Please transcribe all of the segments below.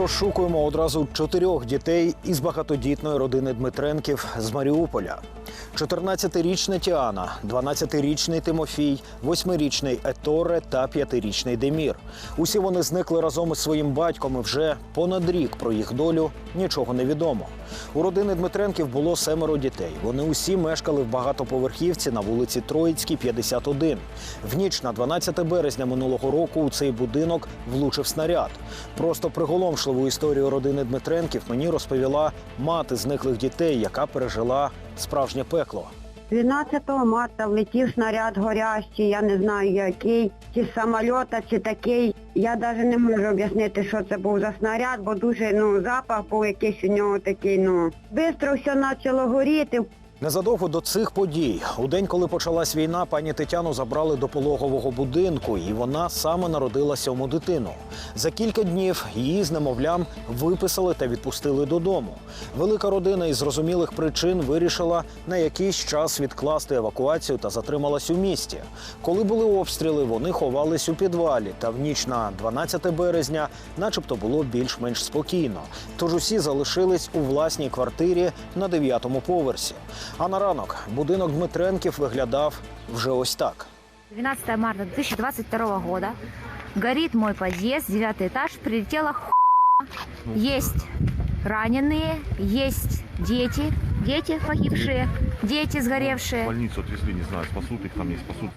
розшукуємо одразу чотирьох дітей із багатодітної родини Дмитренків з Маріуполя. 14-річна Тіана, 12-річний Тимофій, 8-річний Еторе та 5-річний Демір. Усі вони зникли разом із своїм батьком і вже понад рік про їх долю нічого не відомо. У родини Дмитренків було семеро дітей. Вони усі мешкали в багатоповерхівці на вулиці Троїцькій, 51. В ніч на 12 березня минулого року у цей будинок влучив снаряд. Просто приголомшливу історію родини Дмитренків мені розповіла мати зниклих дітей, яка пережила справжнє пекло. 12 марта влетів снаряд горящий, я не знаю який, чи з самольота, чи такий. Я навіть не можу об'яснити, що це був за снаряд, бо дуже ну, запах був якийсь у нього такий, ну. Бистро все почало горіти. Незадовго до цих подій, у день, коли почалась війна, пані Тетяну забрали до пологового будинку, і вона саме народила сьому дитину. За кілька днів її з немовлям виписали та відпустили додому. Велика родина із зрозумілих причин вирішила на якийсь час відкласти евакуацію та затрималась у місті. Коли були обстріли, вони ховались у підвалі. Та в ніч на 12 березня, начебто, було більш-менш спокійно. Тож усі залишились у власній квартирі на 9-му поверсі. А на ранок будинок Дмитренків виглядав вже ось так. 12 марта 2022 года. Горит мой подъезд, девятый этаж. Прилетела ху... Есть раненые, есть дети, дети погибшие, дети В сгоревшие. больницу отвезли, не знаю, спасут их там, не спасут.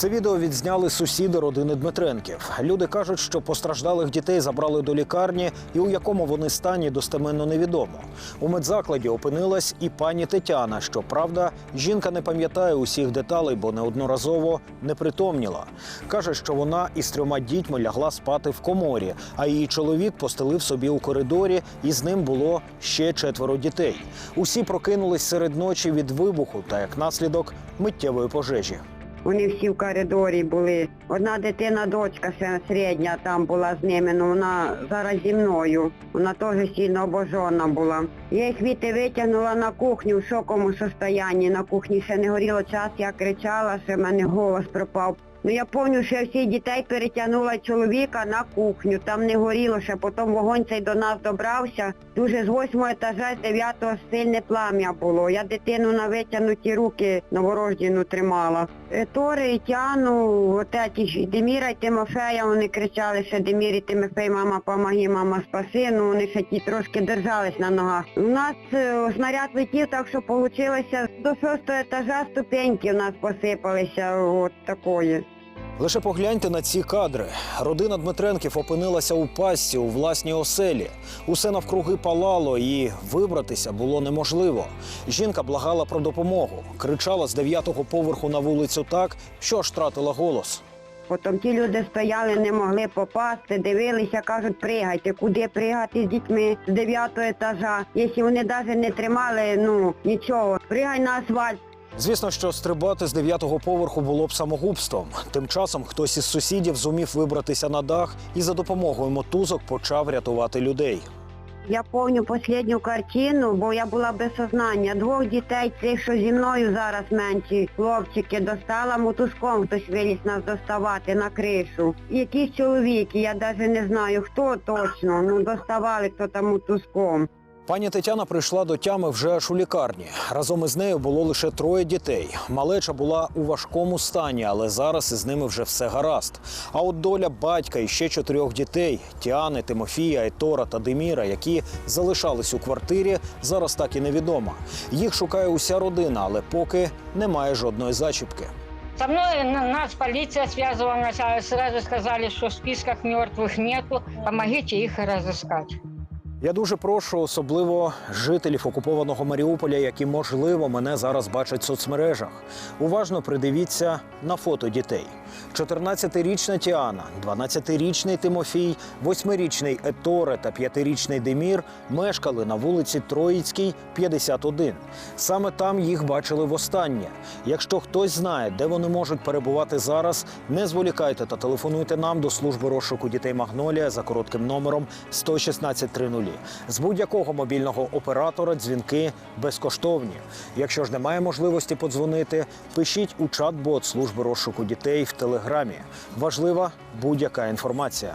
Це відео відзняли сусіди родини Дмитренків. Люди кажуть, що постраждалих дітей забрали до лікарні, і у якому вони стані достеменно невідомо. У медзакладі опинилась і пані Тетяна. Щоправда, жінка не пам'ятає усіх деталей, бо неодноразово не притомніла. Каже, що вона із трьома дітьми лягла спати в коморі, а її чоловік постелив собі у коридорі, і з ним було ще четверо дітей. Усі прокинулись серед ночі від вибуху та як наслідок миттєвої пожежі. Вони всі в коридорі були. Одна дитина, дочка середня там була з ними, ну вона зараз зі мною. Вона теж сильно обожжена була. Я їх віти витягнула на кухню в шоковому состоянні. На кухні ще не горіло час, я кричала, що в мене голос пропав. Ну я пам'ятаю, що я всіх дітей перетягнула чоловіка на кухню, там не горіло ще, потім вогонь цей до нас добрався. Дуже з восьмого етажа, з дев'ятого сильне плам'я було. Я дитину на витягнуті руки новорождену тримала. Е, Тори Тяну, отеті Деміра і Тимофея, вони кричали, що Демір і Тимофей, мама, помоги, мама, спаси. Ну вони ще ті трошки держались на ногах. У нас е, снаряд летів, так що вийшло до шостого етажа ступеньки у нас посипалися от такої. Лише погляньте на ці кадри. Родина Дмитренків опинилася у пастці у власній оселі. Усе навкруги палало, і вибратися було неможливо. Жінка благала про допомогу, кричала з дев'ятого поверху на вулицю так, що аж втратила голос. Потім ті люди стояли, не могли попасти, дивилися, кажуть, пригайте. Куди пригати з дітьми з дев'ятого етажа? Якщо вони навіть не тримали, ну нічого, пригай на асфальт. Звісно, що стрибати з дев'ятого поверху було б самогубством. Тим часом хтось із сусідів зумів вибратися на дах і за допомогою мотузок почав рятувати людей. Я пам'ятаю останню картину, бо я була без сознання. Двох дітей, цих, що зі мною зараз менші хлопчики, достала мотузком, хтось виліз нас доставати на кришу. Якісь чоловіки, я навіть не знаю хто точно, ну доставали хто там мотузком. Пані Тетяна прийшла до тями вже аж у лікарні. Разом із нею було лише троє дітей. Малеча була у важкому стані, але зараз із ними вже все гаразд. А от доля батька і ще чотирьох дітей Тіани, Тимофія, Етора та Деміра, які залишались у квартирі, зараз так і невідома. Їх шукає уся родина, але поки немає жодної зачіпки. Со мной на- нас полиция связывала вначале, сразу сказали, что в списках мертвых нету, помогите их разыскать. Я дуже прошу, особливо жителів окупованого Маріуполя, які можливо мене зараз бачать в соцмережах. Уважно придивіться на фото дітей. 14-річна Тіана, 12-річний Тимофій, 8-річний Еторе та 5-річний Демір мешкали на вулиці Троїцькій, 51. Саме там їх бачили востаннє. Якщо хтось знає, де вони можуть перебувати зараз, не зволікайте та телефонуйте нам до служби розшуку дітей Магнолія за коротким номером 11630. З будь-якого мобільного оператора дзвінки безкоштовні. Якщо ж немає можливості подзвонити, пишіть у чат-бот служби розшуку дітей в телеграмі. Важлива будь-яка інформація.